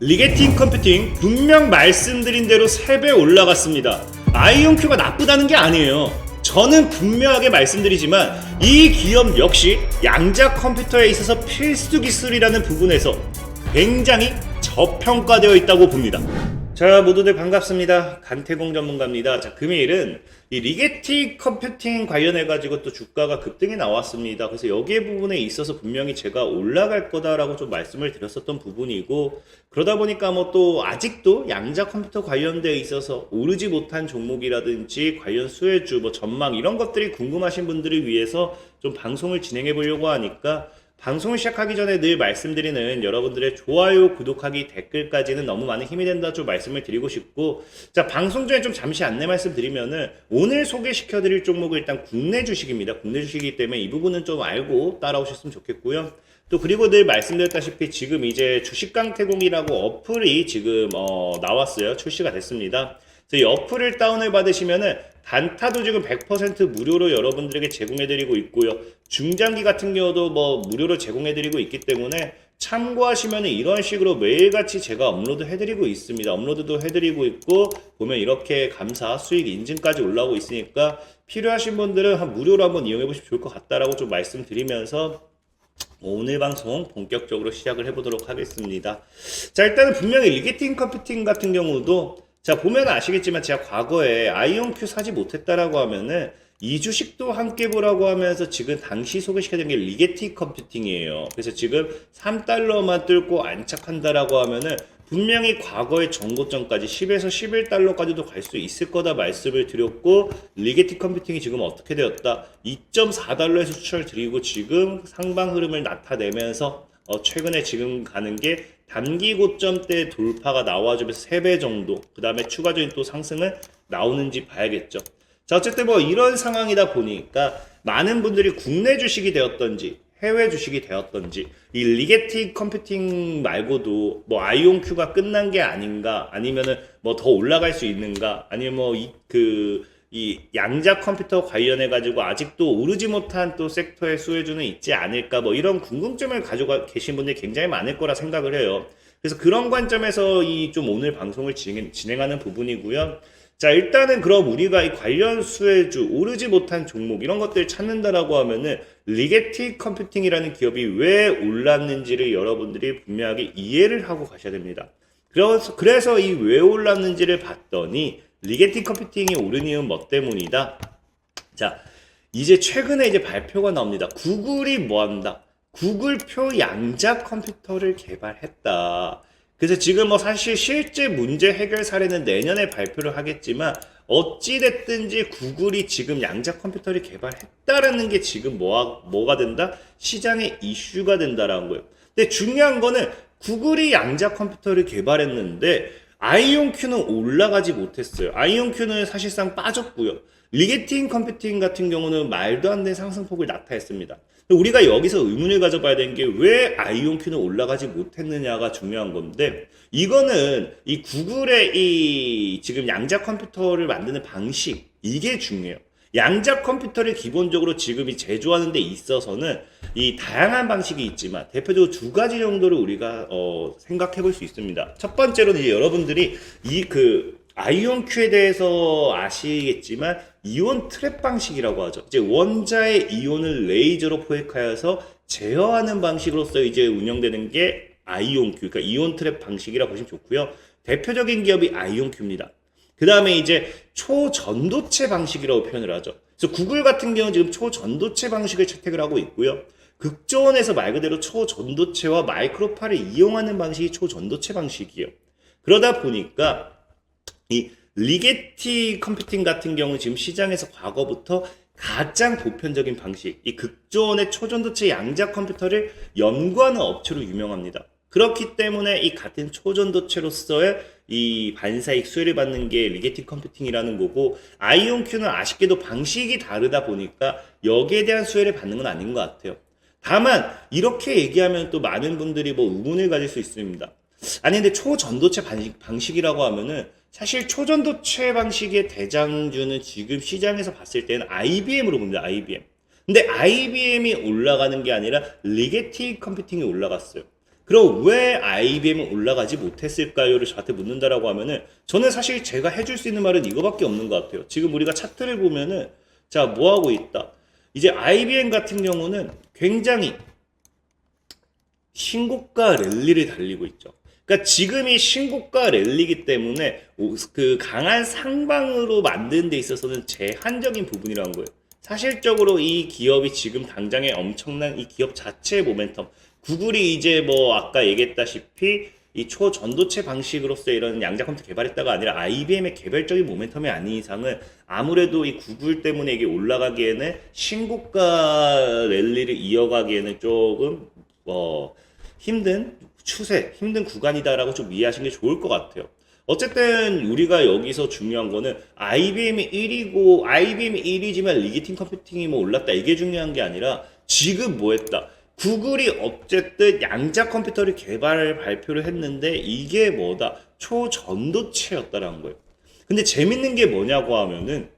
리게팅 컴퓨팅 분명 말씀드린 대로 3배 올라갔습니다. 아이온큐가 나쁘다는 게 아니에요. 저는 분명하게 말씀드리지만 이 기업 역시 양자 컴퓨터에 있어서 필수 기술이라는 부분에서 굉장히 저평가되어 있다고 봅니다. 자, 모두들 반갑습니다. 간태공 전문가입니다. 자, 금요일은 이 리게티 컴퓨팅 관련해가지고 또 주가가 급등이 나왔습니다. 그래서 여기에 부분에 있어서 분명히 제가 올라갈 거다라고 좀 말씀을 드렸었던 부분이고, 그러다 보니까 뭐 또 아직도 양자 컴퓨터 관련되어 있어서 오르지 못한 종목이라든지 관련 수혜주, 뭐 전망 이런 것들이 궁금하신 분들을 위해서 좀 방송을 진행해 보려고 하니까 방송을 시작하기 전에 늘 말씀드리는 여러분들의 좋아요, 구독하기, 댓글까지는 너무 많은 힘이 된다 좀 말씀을 드리고 싶고 자 방송 전에 좀 잠시 안내 말씀드리면은 오늘 소개시켜드릴 종목은 일단 국내 주식입니다. 국내 주식이기 때문에 이 부분은 좀 알고 따라오셨으면 좋겠고요. 또 그리고 늘 말씀드렸다시피 지금 이제 주식강태공이라고 어플이 지금 어, 나왔어요. 출시가 됐습니다. 이 어플을 다운을 받으시면은 단타도 지금 100% 무료로 여러분들에게 제공해드리고 있고요. 중장기 같은 경우도 뭐 무료로 제공해드리고 있기 때문에 참고하시면 이런 식으로 매일같이 제가 업로드 해드리고 있습니다. 업로드도 해드리고 있고 보면 이렇게 감사 수익 인증까지 올라오고 있으니까 필요하신 분들은 한 무료로 한번 이용해 보시면 좋을 것 같다라고 좀 말씀드리면서 오늘 방송 본격적으로 시작을 해보도록 하겠습니다. 자, 일단은 분명히 리게팅 컴퓨팅 같은 경우도 자, 보면 아시겠지만 제가 과거에 아이온큐 사지 못했다라고 하면은 이 주식도 함께 보라고 하면서 지금 당시 소개시켜드린 게 리게티 컴퓨팅이에요. 그래서 지금 3달러만 뚫고 안착한다라고 하면은 분명히 과거의 정고점까지 10에서 11달러까지도 갈 수 있을 거다 말씀을 드렸고 리게티 컴퓨팅이 지금 어떻게 되었다 2.4달러에서 수출을 드리고 지금 상방 흐름을 나타내면서 어, 최근에 지금 가는 게 단기 고점대 돌파가 나와주면서 3배 정도 그 다음에 추가적인 또 상승은 나오는지 봐야겠죠. 자 어쨌든 뭐 이런 상황이다 보니까 많은 분들이 국내 주식이 되었던지 해외 주식이 되었던지 이 리게티 컴퓨팅 말고도 뭐 아이온큐가 끝난 게 아닌가 아니면은 뭐 더 올라갈 수 있는가 아니면 뭐이그 이 양자 컴퓨터 관련해 가지고 아직도 오르지 못한 또 섹터의 수혜주는 있지 않을까 뭐 이런 궁금증을 가지고 계신 분들이 굉장히 많을 거라 생각을 해요. 그래서 그런 관점에서 이 좀 오늘 방송을 진행, 진행하는 부분이고요. 자, 일단은 그럼 우리가 이 관련 수혜주, 오르지 못한 종목, 이런 것들을 찾는다라고 하면은, 리게티 컴퓨팅이라는 기업이 왜 올랐는지를 여러분들이 분명하게 이해를 하고 가셔야 됩니다. 그래서, 그래서 이 왜 올랐는지를 봤더니, 리게티 컴퓨팅이 오른 이유는 뭐 때문이다? 자, 이제 최근에 이제 발표가 나옵니다. 구글이 뭐 한다? 구글표 양자 컴퓨터를 개발했다. 그래서 지금 뭐 사실 실제 문제 해결 사례는 내년에 발표를 하겠지만 어찌됐든지 구글이 지금 양자 컴퓨터를 개발했다라는 게 지금 뭐가, 뭐가 된다? 시장의 이슈가 된다라는 거예요. 근데 중요한 거는 구글이 양자 컴퓨터를 개발했는데 아이온큐는 올라가지 못했어요. 아이온큐는 사실상 빠졌고요. 리게팅 컴퓨팅 같은 경우는 말도 안 되는 상승폭을 나타냈습니다. 우리가 여기서 의문을 가져봐야 되는 게 왜 아이온큐는 올라가지 못했느냐가 중요한 건데 이거는 이 구글의 이 지금 양자 컴퓨터를 만드는 방식 이게 중요해요. 양자 컴퓨터를 기본적으로 지금 이 제조하는 데 있어서는 이 다양한 방식이 있지만 대표적으로 두 가지 정도를 우리가 어, 생각해 볼 수 있습니다. 첫 번째로는 이제 여러분들이 이 그 아이온큐에 대해서 아시겠지만 이온 트랩 방식이라고 하죠. 이제 원자의 이온을 레이저로 포획하여서 제어하는 방식으로서 이제 운영되는 게 아이온큐, 그러니까 이온 트랩 방식이라고 보시면 좋고요. 대표적인 기업이 아이온큐입니다. 그 다음에 이제 초전도체 방식이라고 표현을 하죠. 그래서 구글 같은 경우는 지금 초전도체 방식을 채택을 하고 있고요. 극저온에서 말 그대로 초전도체와 마이크로파를 이용하는 방식이 초전도체 방식이에요. 그러다 보니까 이 리게티 컴퓨팅 같은 경우 지금 시장에서 과거부터 가장 보편적인 방식, 이 극저온의 초전도체 양자 컴퓨터를 연구하는 업체로 유명합니다. 그렇기 때문에 이 같은 초전도체로서의 이 반사익 수혜를 받는 게 리게티 컴퓨팅이라는 거고 아이온큐는 아쉽게도 방식이 다르다 보니까 여기에 대한 수혜를 받는 건 아닌 것 같아요. 다만 이렇게 얘기하면 또 많은 분들이 뭐 의문을 가질 수 있습니다. 아니 근데 초전도체 방식, 방식이라고 하면은 사실 초전도체 방식의 대장주는 지금 시장에서 봤을 때는 IBM으로 봅니다. IBM. 근데 IBM이 올라가는 게 아니라 리게티 컴퓨팅이 올라갔어요. 그럼 왜 IBM은 올라가지 못했을까요를 저한테 묻는다라고 하면은 저는 사실 제가 해줄 수 있는 말은 이거밖에 없는 것 같아요. 지금 우리가 차트를 보면은 자 뭐 하고 있다. 이제 IBM 같은 경우는 굉장히 신고가 랠리를 달리고 있죠. 그러니까 지금이 신고가 랠리기 때문에 오- 그 강한 상방으로 만드는 데 있어서는 제한적인 부분이라는 거예요. 사실적으로 이 기업이 지금 당장에 엄청난 이 기업 자체의 모멘텀, 구글이 이제 뭐 아까 얘기했다시피 이 초전도체 방식으로서 이런 양자 컴퓨터 개발했다가 아니라 IBM의 개별적인 모멘텀이 아닌 이상은 아무래도 이 구글 때문에 이게 올라가기에는 신고가 랠리를 이어가기에는 조금 어 힘든 추세, 힘든 구간이다라고 좀 이해하시는 게 좋을 것 같아요. 어쨌든 우리가 여기서 중요한 거는 IBM이 1위고 IBM이 1위지만 리기팅 컴퓨팅이 뭐 올랐다 이게 중요한 게 아니라 지금 뭐 했다. 구글이 어쨌든 양자 컴퓨터를 개발 발표를 했는데 이게 뭐다 초전도체였다라는 거예요. 근데 재밌는 게 뭐냐고 하면은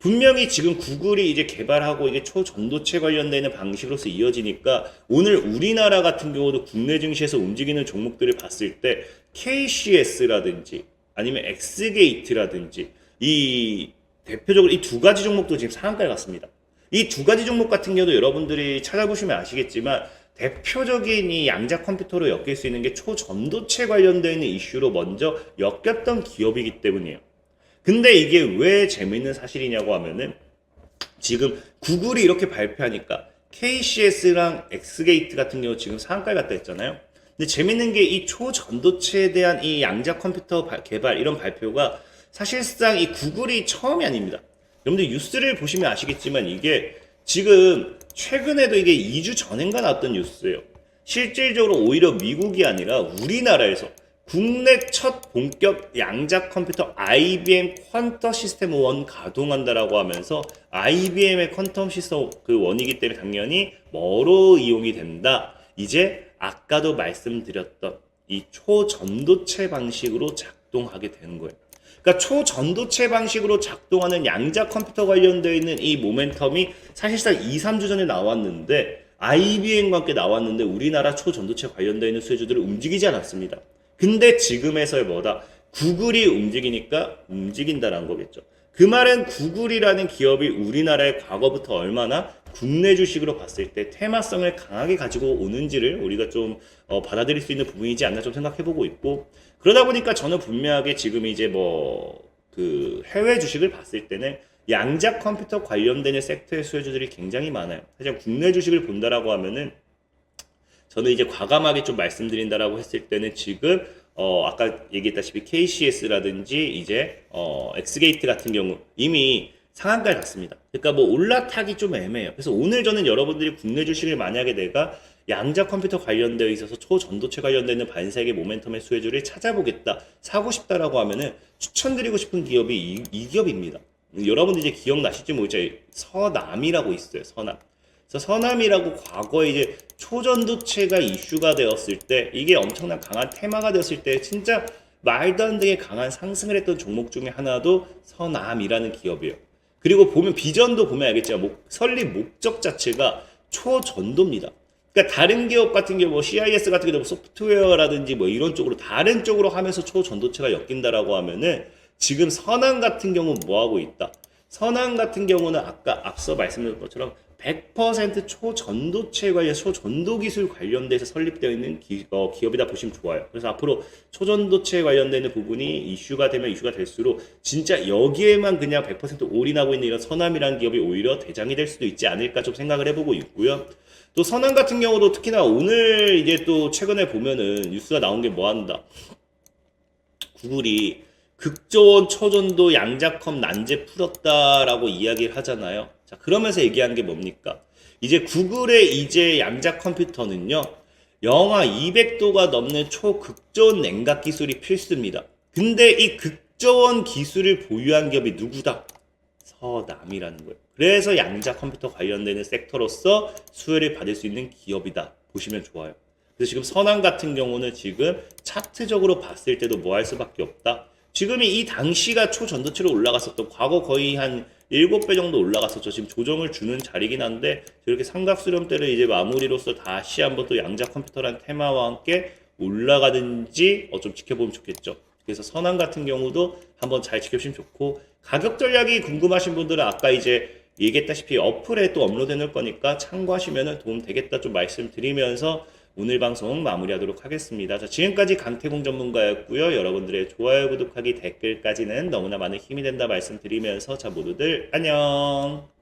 분명히 지금 구글이 이제 개발하고 이게 초전도체 관련되는 방식으로서 이어지니까 오늘 우리나라 같은 경우도 국내 증시에서 움직이는 종목들을 봤을 때 KCS라든지 아니면 엑스게이트라든지 이 대표적으로 이 두 가지 종목도 지금 상한가에 갔습니다. 이 두 가지 종목 같은 경우도 여러분들이 찾아보시면 아시겠지만 대표적인 이 양자 컴퓨터로 엮일 수 있는 게 초전도체 관련되어 있는 이슈로 먼저 엮였던 기업이기 때문이에요. 근데 이게 왜 재밌는 사실이냐고 하면은 지금 구글이 이렇게 발표하니까 KCS랑 엑스게이트 같은 경우 지금 상한가에 갔다 했잖아요. 근데 재밌는 게 이 초전도체에 대한 이 양자 컴퓨터 발- 개발 이런 발표가 사실상 이 구글이 처음이 아닙니다. 여러분들 뉴스를 보시면 아시겠지만 이게 지금 최근에도 이게 2주 전인가 나왔던 뉴스예요. 실질적으로 오히려 미국이 아니라 우리나라에서 국내 첫 본격 양자 컴퓨터 IBM 퀀터 시스템 1 가동한다라고 하면서 IBM의 퀀텀 시스템 그 원이기 때문에 당연히 뭐로 이용이 된다. 이제 아까도 말씀드렸던 이 초전도체 방식으로 작동하게 되는 거예요. 그러니까 초전도체 방식으로 작동하는 양자 컴퓨터 관련되어 있는 이 모멘텀이 사실상 2, 3주 전에 나왔는데 IBM과 함께 나왔는데 우리나라 초전도체 관련되어 있는 수혜주들을 움직이지 않았습니다. 근데 지금에서의 뭐다? 구글이 움직이니까 움직인다라는 거겠죠. 그 말은 구글이라는 기업이 우리나라의 과거부터 얼마나 국내 주식으로 봤을 때 테마성을 강하게 가지고 오는지를 우리가 좀 어, 받아들일 수 있는 부분이지 않나 좀 생각해 보고 있고 그러다 보니까 저는 분명하게 지금 이제 뭐 그 해외 주식을 봤을 때는 양자 컴퓨터 관련되는 섹터의 수혜주들이 굉장히 많아요. 사실 국내 주식을 본다라고 하면은 저는 이제 과감하게 좀 말씀드린다라고 했을 때는 지금 어 아까 얘기했다시피 KCS라든지 이제 어 엑스게이트 같은 경우 이미 상한가에 갔습니다. 그러니까 뭐 올라타기 좀 애매해요. 그래서 오늘 저는 여러분들이 국내 주식을 만약에 내가 양자 컴퓨터 관련되어 있어서 초전도체 관련되는 반세계 모멘텀의 수혜주를 찾아보겠다, 사고 싶다라고 하면은 추천드리고 싶은 기업이 이, 이 기업입니다. 여러분들 이제 기억나실지 모르겠죠. 서남이라고 있어요. 서남. 그래서 서남이라고 과거에 이제 초전도체가 이슈가 되었을 때 이게 엄청난 강한 테마가 되었을 때 진짜 말도 안 되게 강한 상승을 했던 종목 중에 하나도 서남이라는 기업이에요. 그리고 보면 비전도 보면 알겠지만 목, 설립 목적 자체가 초전도입니다. 그러니까 다른 기업 같은 경우 뭐 CIS 같은 경우 소프트웨어라든지 뭐 이런 쪽으로 다른 쪽으로 하면서 초전도체가 엮인다라고 하면은 지금 선한 같은 경우 뭐 하고 있다. 선한 같은 경우는 아까 앞서 말씀드린 것처럼 100% 초전도체 관련 초전도 기술 관련돼서 설립되어 있는 기, 어, 기업이다 보시면 좋아요. 그래서 앞으로 초전도체 관련되는 부분이 이슈가 되면 이슈가 될수록 진짜 여기에만 그냥 100% 올인하고 있는 이런 선암이라는 기업이 오히려 대장이 될 수도 있지 않을까 좀 생각을 해보고 있고요. 또 선암 같은 경우도 특히나 오늘 이제 또 최근에 보면은 뉴스가 나온 게 뭐 한다. 구글이 극저원 초전도 양자컴 난제 풀었다라고 이야기를 하잖아요. 자, 그러면서 얘기한 게 뭡니까? 이제 구글의 이제 양자 컴퓨터는요, 영하 200도가 넘는 초극저온 냉각 기술이 필수입니다. 근데 이 극저온 기술을 보유한 기업이 누구다? 서남이라는 거예요. 그래서 양자 컴퓨터 관련되는 섹터로서 수혜를 받을 수 있는 기업이다. 보시면 좋아요. 그래서 지금 선암 같은 경우는 지금 차트적으로 봤을 때도 뭐 할 수밖에 없다. 지금이 이 당시가 초전도체로 올라갔었던 과거 거의 한 7배 정도 올라갔었죠. 지금 조정을 주는 자리긴 한데 저렇게 삼각 수렴대를 이제 마무리로서 다시 한번 또 양자 컴퓨터란 테마와 함께 올라가든지 어, 좀 지켜보면 좋겠죠. 그래서 선한 같은 경우도 한번 잘 지켜보시면 좋고 가격 전략이 궁금하신 분들은 아까 이제 얘기했다시피 어플에 또 업로드 해놓을 거니까 참고하시면 도움 되겠다 좀 말씀드리면서 오늘 방송 마무리하도록 하겠습니다. 자, 지금까지 강태공 전문가였고요. 여러분들의 좋아요, 구독하기, 댓글까지는 너무나 많은 힘이 된다 말씀드리면서 자 모두들 안녕.